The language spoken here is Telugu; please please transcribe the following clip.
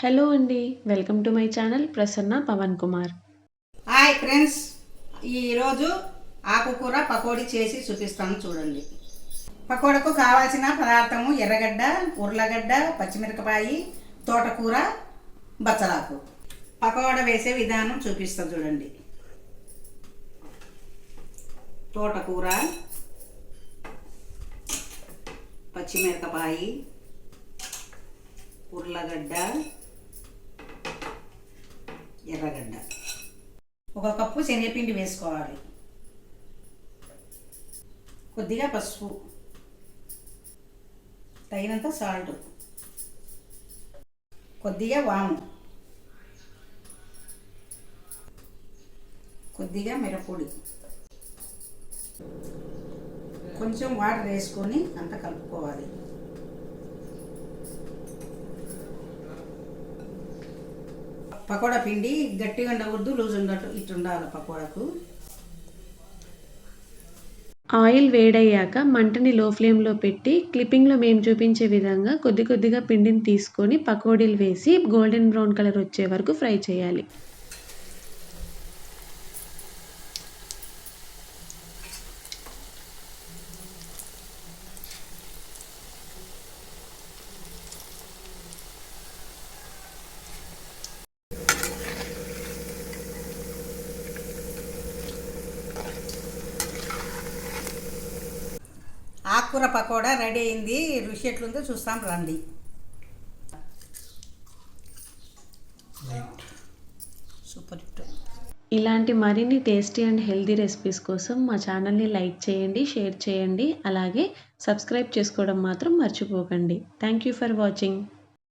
హలో అండి welcome to my channel Prasanna Pavan Kumar. Hi friends ఈరోజు ఆకుకూర పకోడీ చేసి చూపిస్తాను చూడండి. పకోడకు కావాల్సిన పదార్థము ఎర్రగడ్డ ఉర్లగడ్డ పచ్చిమిరపకాయ తోటకూర బచ్చలాకు. పకోడ వేసే విధానం చూపిస్తాను చూడండి. తోటకూర పచ్చిమిరపకాయ ఉర్లగడ్డ ఎర్రగడ్డ. ఒక కప్పు శనగపిండి వేసుకోవాలి. కొద్దిగా పసుపు. తగినంత సాల్ట్. కొద్దిగా వాము. కొద్దిగా మిరపొడి. కొంచెం వాటర్ వేసుకొని అంత కలుపుకోవాలి. పకోడా పిండి గట్టిగా ఉండవద్దు లూజ్ ఉండట్టు ఇటు ఉండాలి పకోడాకు. ఆయిల్ వేడయ్యాక మంటని లో ఫ్లేమ్లో పెట్టి క్లిప్పింగ్లో మేము చూపించే విధంగా కొద్ది కొద్దిగా పిండిని తీసుకొని పకోడీలు వేసి గోల్డెన్ బ్రౌన్ కలర్ వచ్చే వరకు ఫ్రై చేయాలి. ఆకుకూర పకోడా రెడీ అయింది. రుచి ఎట్లుందో చూస్తాం రండి. Super hit. ఇలాంటి మరిన్ని టేస్టీ అండ్ హెల్తీ రెసిపీస్ కోసం మా ఛానల్ని లైక్ చేయండి షేర్ చేయండి. అలాగే సబ్స్క్రైబ్ చేసుకోవడం మాత్రం మర్చిపోకండి. Thank you for watching.